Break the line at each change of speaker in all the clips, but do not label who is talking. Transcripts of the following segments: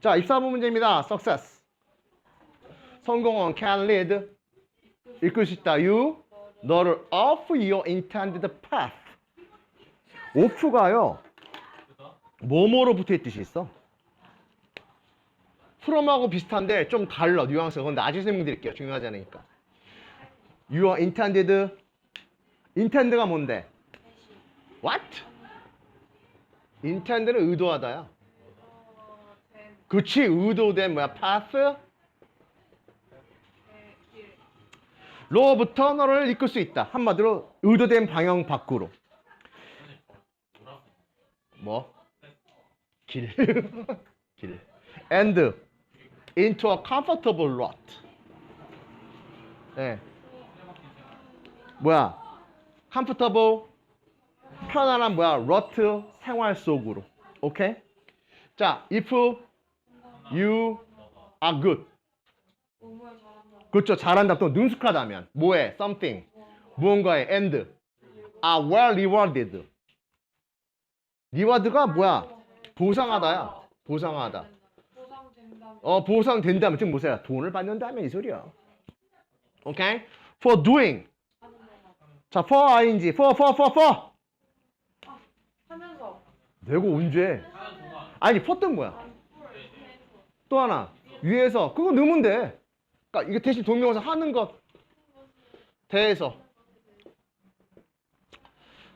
자, 24번 문제입니다. success. 성공은 can lead. 이끌 수 있다. you. 너를 off your intended path. off가요. 뭐뭐로 붙어있 뜻이 있어. from하고 비슷한데 좀 달라. 뉘앙스가. 근데 나중에 설명드릴게요. 중요하지 않으니까. your intended. intend가 뭔데? what? intend는 의도하다야. 그치? 의도된 뭐야? path 로부터 너를 이끌 수 있다. 한마디로 의도된 방향 밖으로. 뭐? 길. 길. and into a comfortable route 네. 뭐야? comfortable 편안한 뭐야? route 생활 속으로. 오케이? 자 if you are good. 그렇죠. 잘한다. 또 능숙하다 면 뭐에? something. 무언가에 and are well rewarded. 리와드가 뭐야? 보상하다야. 보상하다.
보상된다.
어, 보상된다면 지금 보세요. 돈을 받는다면 이 소리야. 오케이? for doing. 자, for ing. for for for for.
하면서.
내고 언제? 아니, for 뜻 뭐야? 또 하나. 위에서. 그거 넣으면 돼. 그러니까 이게 대신 동명사 하는 것. 대해서.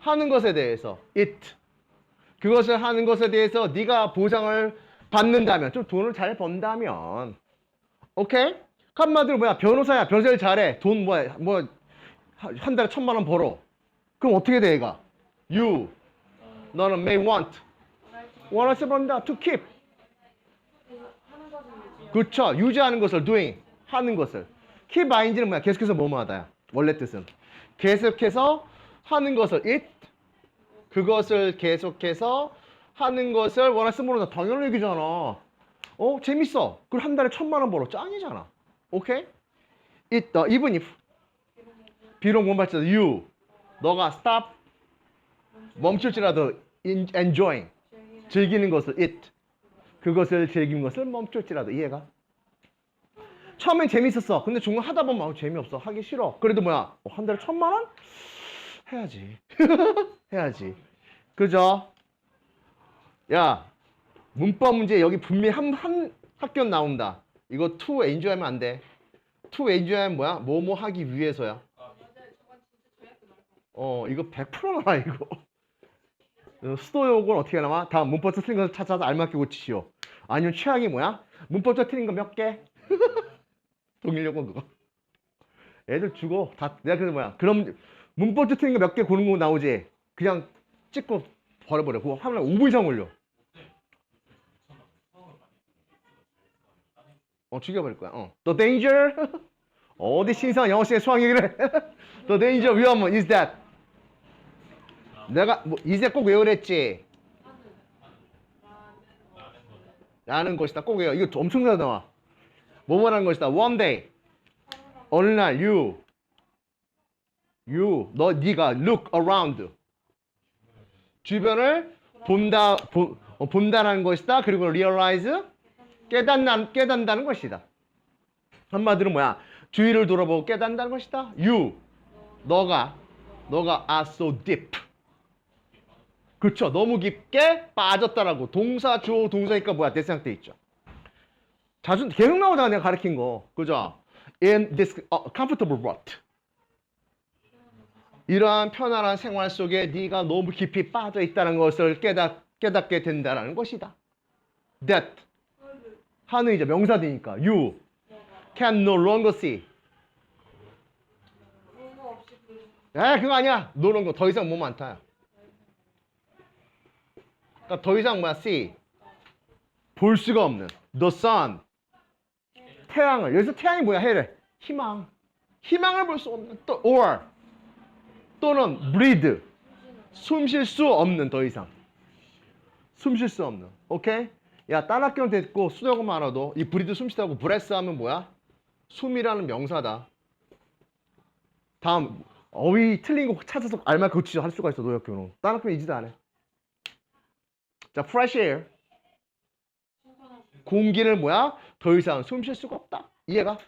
하는 것에 대해서. it. 그것을 하는 것에 대해서 네가 보상을 받는다면 좀 돈을 잘 번다면 오케이? 한마디로 뭐야 변호사야 변호사를 잘해 돈 뭐야 뭐 한 달에 천만 원 벌어 그럼 어떻게 돼 얘가 you 너는 may want 원하시 번다 to keep 그쵸. 유지하는 것을 doing 하는 것을. Keep ing는 뭐야? 계속해서 뭐뭐 하다야? 원래 뜻은. 계속해서 하는 것을 it 그것을 계속해서 하는 것을 원하시는 분은 당연한 얘기잖아. 어? 재밌어. 그럼 한 달에 천만 원 벌어. 짱이잖아. 오케이? It the even if. 비록 못 받쳐도 you. 너가 stop. 멈출지라도 in- enjoying.
즐기는
것을 it 그것을 즐기는 것을 멈출지라도 이해가? 처음엔 재밌었어. 근데 중간 하다 보면 아우, 재미없어. 하기 싫어. 그래도 뭐야? 어, 한 달에 천만 원? 해야지. 해야지. 그죠? 야 문법 문제 여기 분명히 한, 한 학교 나온다. 이거 to enjoy하면 안 돼. to enjoy하면 뭐야? 뭐뭐 하기 위해서야.
거.
어 이거 100% 나와 이거. 어, 수도 요건 어떻게 나와? 다음 문법적 틀린 것을 찾아서 알맞게 고치시오. 아니면 취향이 뭐야? 문법적 틀린 거 몇 개? 동일 요건 그거. 애들 죽어. 다 내가 그래서 뭐야? 그럼 문법적 틀린 거 몇 개 고른 거 나오지? 그냥 찍고 버려버려. 그거 하면 5분 이상 걸려. 어 죽여버릴 거야. 어. The danger? 어디 신상 영어 시에 수학 얘기를 해? The danger 위험은 is that 내가 뭐 이제 꼭 외우랬지? 라는 것이다. 꼭 외워. 이거 엄청나게 나와 뭐뭐라는 것이다? One day. 어느 날 you. You. 너 네가 look around. 주변을 본다 보, 어, 본다라는 것이다. 그리고 realize. 깨닫는 깨닫는다는 것이다. 한마디로 뭐야? 주위를 돌아보고 깨닫는다는 것이다. You. 너가. 너가 are so deep 그쵸 너무 깊게 빠졌다라고. 동사 주어 동사니까 뭐야? 대상태 있죠. 자주 계속 나오잖아 내가 가르친 거. 그죠? In this uh, comfortable rut 이러한 편안한 생활 속에 네가 너무 깊이 빠져 있다는 것을 깨닫, 깨닫게 된다는 것이다. That. 하는 이제 명사되니까. You can no longer see. 에 그거 아니야. 노는 거 더 이상 몸안 타요 그러니까 더 이상 뭐야 see 볼 수가 없는 the sun 태양을. 여기서 태양이 뭐야? 해래 희망. 희망을 볼 수 없는 또 or 또는 breathe 숨 쉴 수 없는 더 이상. 숨 쉴 수 없는. 오케이 야 따라학교는 됐고 수능만 알아도 이 breathe 숨 쉬다고 breath 하면 뭐야? 숨이라는 명사다. 다음 어휘 틀린 거 찾아서 알맞게 고치할 수가 있어 노역교는. 다른 학교는 이지도 안 해. 자 fresh air 공기를 뭐야? 더 이상 숨 쉴 수가 없다. 이해가?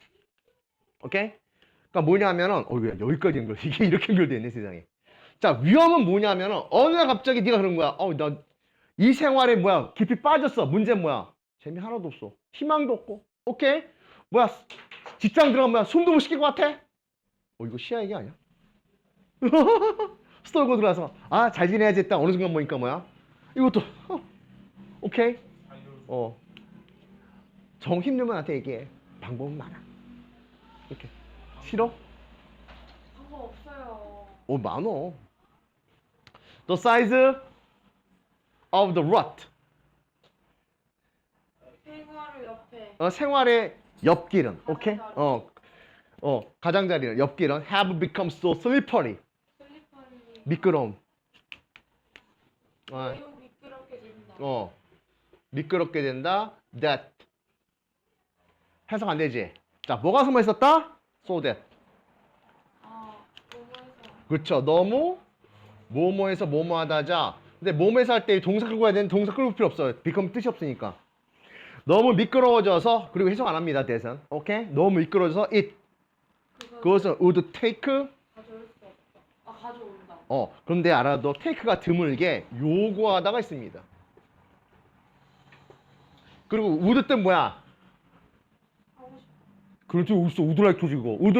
오케이? 그러니까 뭐냐면은 어, 왜 여기까지 연결? 이게 이렇게 연결돼 있네 세상에. 자 위험은 뭐냐면은 어느 날 갑자기 네가 그런 거야. 어, 나 이 생활에 뭐야 깊이 빠졌어. 문제 뭐야? 재미 하나도 없어. 희망도 없고. 오케이? 뭐야? 직장 들어가면 뭐야? 숨도 못 쉬길 것 같아? 어 이거 시야 얘기 아니야? 스토고 들어와서 아 잘 지내야지 했다 어느 순간 보니까 뭐야? 이것도 어, 오케이? 어. 정 힘들면 나한테 얘기해. 방법은 많아. 이렇게. 싫어?
방법 없어요.
어, 많어. The size of the rut.
생활을 옆에.
어, 생활의 옆길은, 오케이? 어, 어, 가장자리는, 옆길은 have become so slippery.
슬리퍼니.
미끄러움. 어. 어, 미끄럽게 된다. That. 해석 안 되지? 자, 뭐가 숨어 있었다? So that.
아, 너무해서.
그렇죠. 너무 뭐뭐해서 뭐뭐하다자. 근데 뭐뭐해서 할 때 동사 끌고 가야 되는 동사 끌고 필요 없어요. become 뜻이 없으니까. 너무 미끄러워져서 그리고 해석 안 합니다. 대선. 오케이? 너무 미끄러워져서 it 그것은 would take
가져올 수 없다. 아, 가져온다.
어 그런데 알아도 take가 드물게 요구하다가 있습니다. 그리고 would 뜻 뭐야? 그렇지 웃어 우드라이크 이거. 우드!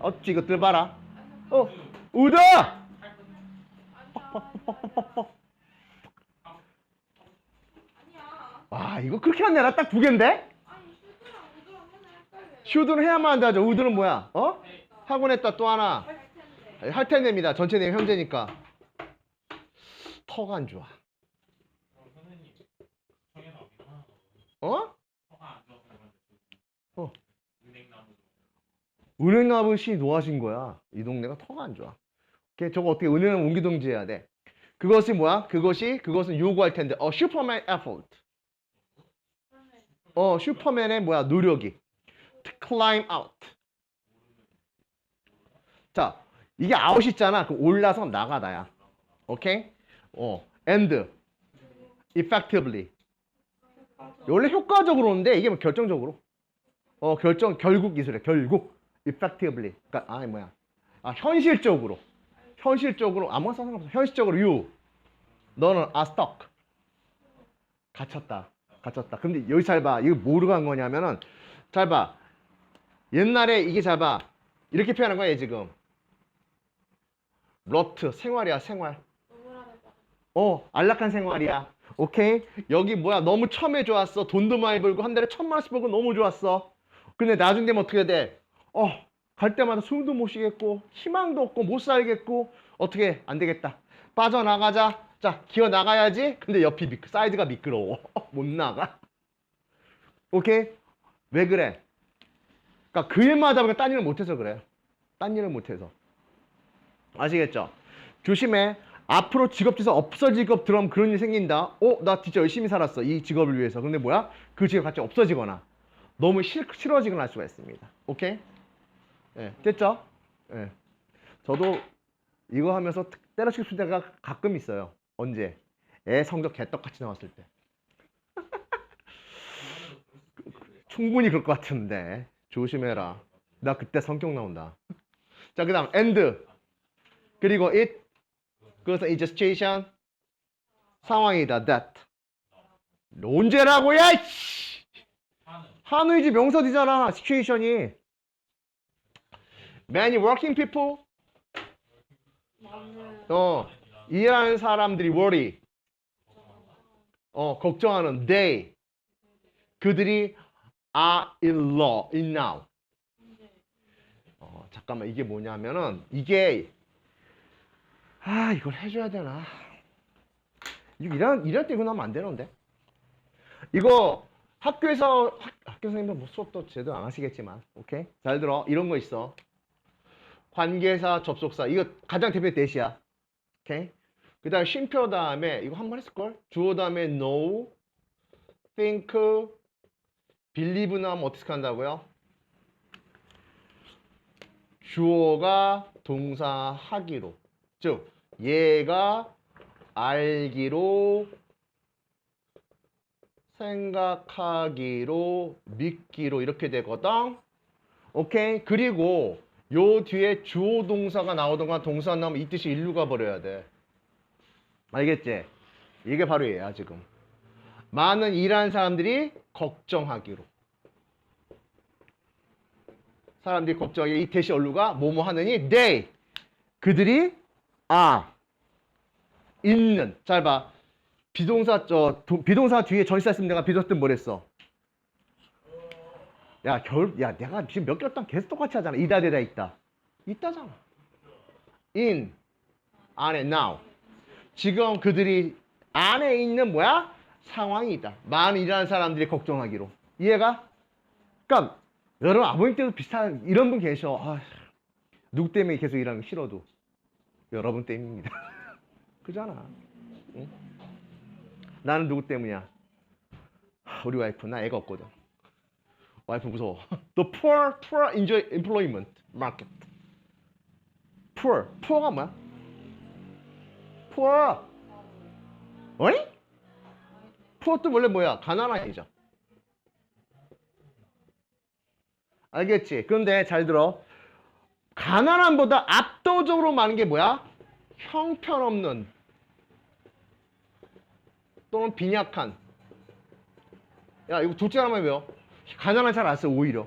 어찌 이것들 봐라. 어 우드. 와 이거 그렇게 안 내라 딱 두 개인데. 슈드는 해야만 한다죠. 우드는 뭐야? 어? 학원했다 또 하나.
할 텐데.
할 텐데입니다. 전체 내용 현재니까. 턱 안 좋아 어? 어. 은행나무시 노하신 거야. 이 동네가 턱안 좋아. 오케이 저거 어떻게 은행은 옮기동지 해야 돼? 그것이 뭐야? 그것이 그것은 요구할 텐데. 어 슈퍼맨
그러면
어 슈퍼맨의 뭐야? 노력이. To climb out. 자 이게 아웃 있잖아. 그럼 올라서 나가다야. 오케이? 어 and effectively 원래 효과적으로인데 이게 뭐 결정적으로. 어 결정 결국 기술이야. 결국. Effectively. 그러니까 아니 뭐야. 아 현실적으로. 현실적으로 아무나 상관없어. 현실적으로 you. 너는 are stuck. 갇혔다. 갇혔다. 근데 여기 잘봐. 이거 뭐로 간 거냐면은 잘봐. 옛날에 이게 잘봐. 이렇게 표현한 거야 얘 지금. 러트 생활이야 생활. 어 안락한 생활이야 오케이? 여기 뭐야? 너무 처음에 좋았어. 돈도 많이 벌고 한 달에 천만 원씩 벌고 너무 좋았어. 근데 나중 되면 어떻게 돼 어 갈 때마다 숨도 못 쉬겠고 희망도 없고 못 살겠고 어떻게 안 되겠다. 빠져나가자. 자 기어 나가야지. 근데 옆이 미, 사이드가 미끄러워. 못 나가. 오케이? 왜 그래? 그러니까 그 일만 하다 보니까 딴 일을 못해서 그래. 딴 일을 못해서. 아시겠죠? 조심해 앞으로 직업에서 없어 직업 들어오면 그런 일이 생긴다. 어, 나 진짜 열심히 살았어. 이 직업을 위해서. 근데 뭐야? 그 직업 갑자기 없어지거나 너무 싫, 싫어지거나 할 수가 있습니다. 오케이? 예, 됐죠? 예. 저도 이거 하면서 때려치고 싶은 때가 가끔 있어요. 언제? 애 성적 개떡같이 나왔을 때. 충분히 그럴 것 같은데. 조심해라. 나 그때 성격 나온다. 자, 그 다음, and. 그리고 it. 그것은 is a situation 상황이다 that 언제라고야 씨. 한의지 명사지잖아 situation이 many working people. 어 일하는 사람들이 worry 어 걱정하는 they 그들이 are in law in now 어 잠깐만 이게 뭐냐면은 이게 아 이걸 해줘야 되나? 이런 이럴 때 이거 나면 안 되는데? 이거 학교에서 학, 학교 선생님들 뭐 수업도 제대로 안 하시겠지만 오케이? 잘 들어. 이런 거 있어. 관계사 접속사. 이거 가장 대표 대시야. 오케이? 그 다음에 쉼표 다음에 이거 한 번 했을걸? 주어 다음에 know think believe 나면 어떻게 한다고요? 주어가 동사 하기로. 즉 얘가 알기로 생각하기로 믿기로 이렇게 되거든. 오케이. 그리고 요 뒤에 주어 동사가 나오던가 동사 나오면 이 뜻이 일루가 버려야 돼. 알겠지? 이게 바로 얘야 지금. 많은 일하는 사람들이 걱정하기로. 사람들이 걱정하기 이 대시 얼루가 뭐뭐 하느니 they 그들이 아 있는 잘 봐. 비동사 저 도- 비동사 뒤에 전치사 있으면 내가 비동사 때 뭐랬어? 야, 결, 야, 내가 지금 몇 개월 동안 계속 똑같이 하잖아. 이다 되다 있다. 있다잖아. in 안에 now. 지금 그들이 안에 있는 뭐야? 상황이 있다. 많은 일하는 사람들이 걱정하기로. 이해가? 그러니까 여러분 아버님 때도 비슷한 이런 분 계셔. 아, 누구 때문에 계속 일하는 거 싫어도 여러분 때문입니다. 그잖아. 응? 나는 누구 때문이야? 하, 우리 와이프 나 애가 없거든. 와이프 무서워. The poor, poor enjoy employment market. poor, poor가 뭐야? poor. 어이? poor 또 원래 뭐야? 가난한 이죠. 알겠지? 그런데 잘 들어. 가난함보다 압도적으로 많은 게 뭐야? 형편없는 또는 빈약한. 야, 이거 둘째 하나만 외워. 가난한 잘 안 써, 오히려.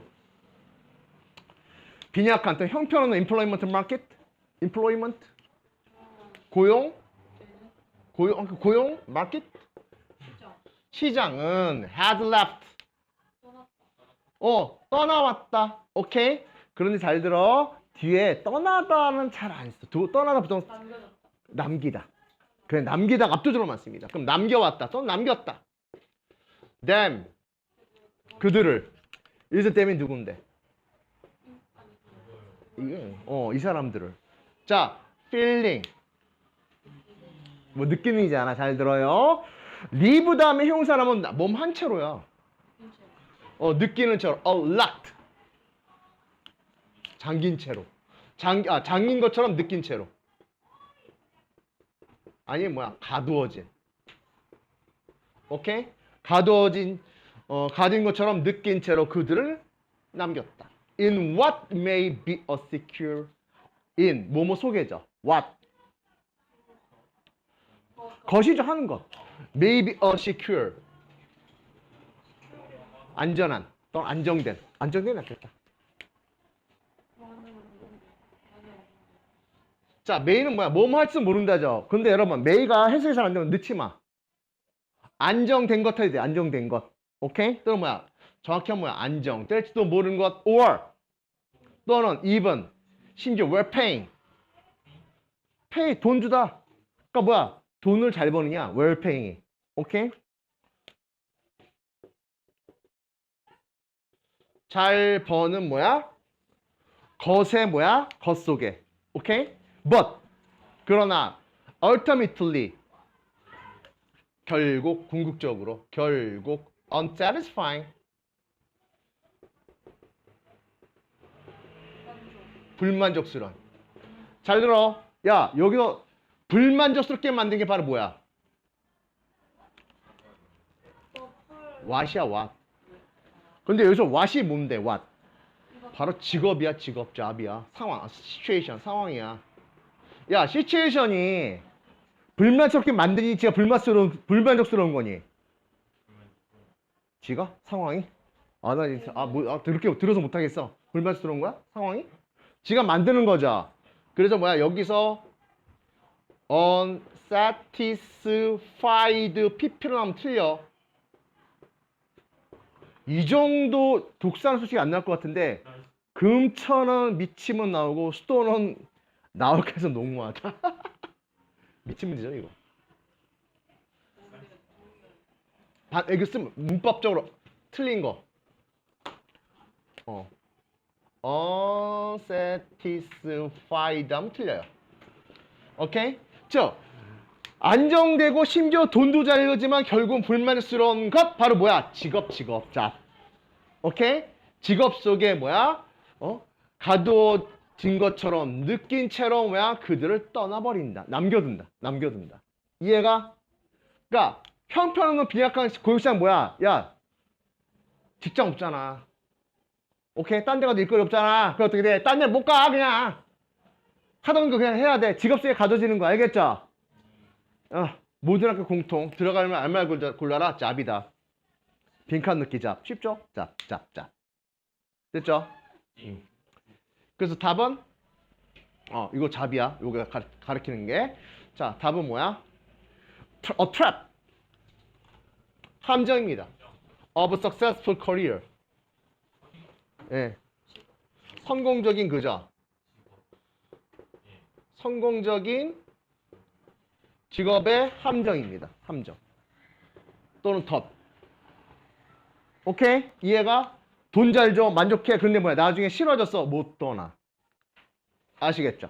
빈약한, 또 형편없는 employment market, employment, 고용, 고용, 고용, market,
진짜
시장 은 had left. 어, 떠나왔다. 오케이? 그런데 잘 들어. 뒤에 떠나다는 잘 안 써. 두- 떠나다 보통. 남기다. 그래 남기다가 압도적으로 많습니다. 그럼 남겨왔다. 또 남겼다. them 그들을 이제 them이 누군데? 어이 사람들을 자 feeling 뭐 느낌이잖아. 잘 들어요. live 다음에 형사라면 몸 한 채로야. 어 느끼는 채로 a lot 잠긴 채로 장, 아, 잠긴 것처럼 느낀 채로 아니 뭐야? 가두어진. 오케이? 가두어진 어, 가진 것처럼 느낀 채로 그들을 남겼다. In what may be a secure? In 뭐뭐 속에죠? What? 것이죠 하는 것. May be a secure. 안전한 또는 안정된. 안정된 낫겠다 자 메이는 뭐야? 뭐뭐 할지 모른다죠. 근데 여러분 메이가 해석이 잘 안 되면 넣지 마. 안정된 것 해야 돼 안정된 것. 오케이? 또는 뭐야? 정확히 하면 뭐야? 안정. 될지도 모르는 것. Or 또는 even. 심지어 we're paying. pay 돈 주다. 그러니까 뭐야? 돈을 잘 버느냐? we're paying 오케이? 잘 버는 뭐야? 것의 뭐야? 것 속에. 오케이? But 그러나 ultimately 결국 궁극적으로 결국 unsatisfying 불만족스러운. 잘 들어. 야, 여기서 불만족스럽게 만든 게 바로 뭐야? what이야, what. 근데 여기서 what이 뭔데, what? 바로 직업이야, 직업, 잡이야. 상황, 시츄에이션, 상황이야. 야, 시츄에이션이 불만족스럽게 만드니 지가 불만스러운, 불만족스러운 거니? 지가? 상황이? 아, 나 이제, 아, 뭐, 아, 그렇게 들어서 못하겠어. 불만스러운 거야? 상황이? 지가 만드는 거죠. 그래서 뭐야, 여기서 unsatisfied pp로 하면 틀려. 이 정도 독사는 솔직히 안 나올 것 같은데 금천은 미치면 나오고 수도는 나올까 해서 너무하다. 미친 문제죠 이거. 반, 이거 쓰면 문법적으로 틀린 거. 어. unsatisfied 하면 틀려요. 오케이? 저 안정되고 심지어 돈도 잘 벌지만 결국은 불만스러운 것 바로 뭐야? 직업 직업 잡. 오케이? 직업 속에 뭐야? 어? 가두어 진 것처럼 느낀 채로 뭐야? 그들을 떠나버린다. 남겨둔다. 남겨둔다. 이해가? 그러니까 형편없는 빈약한 고육상 뭐야? 야 직장 없잖아. 오케이 딴 데 가도 일거리 없잖아. 그럼 어떻게 돼? 딴 데 못 가 그냥. 하던 거 그냥 해야 돼. 직업생에 가져지는 거 알겠죠? 어, 모든 학교 공통 들어가면 알말 골라- 골라라 짭이다. 빈칸 넣기 잡 쉽죠? 짭, 짭, 짭. 됐죠? 음. 그래서 답은 어 이거 잡이야. 이거 가, 가리키는 게. 자 답은 뭐야? A trap. 함정입니다. Of a successful career. 예. 성공적인 그죠? 성공적인 직업의 함정입니다. 함정. 또는 덫. 오케이? 이해가? 돈 잘 줘. 만족해. 근데 뭐야? 나중에 싫어졌어. 못 떠나. 아시겠죠?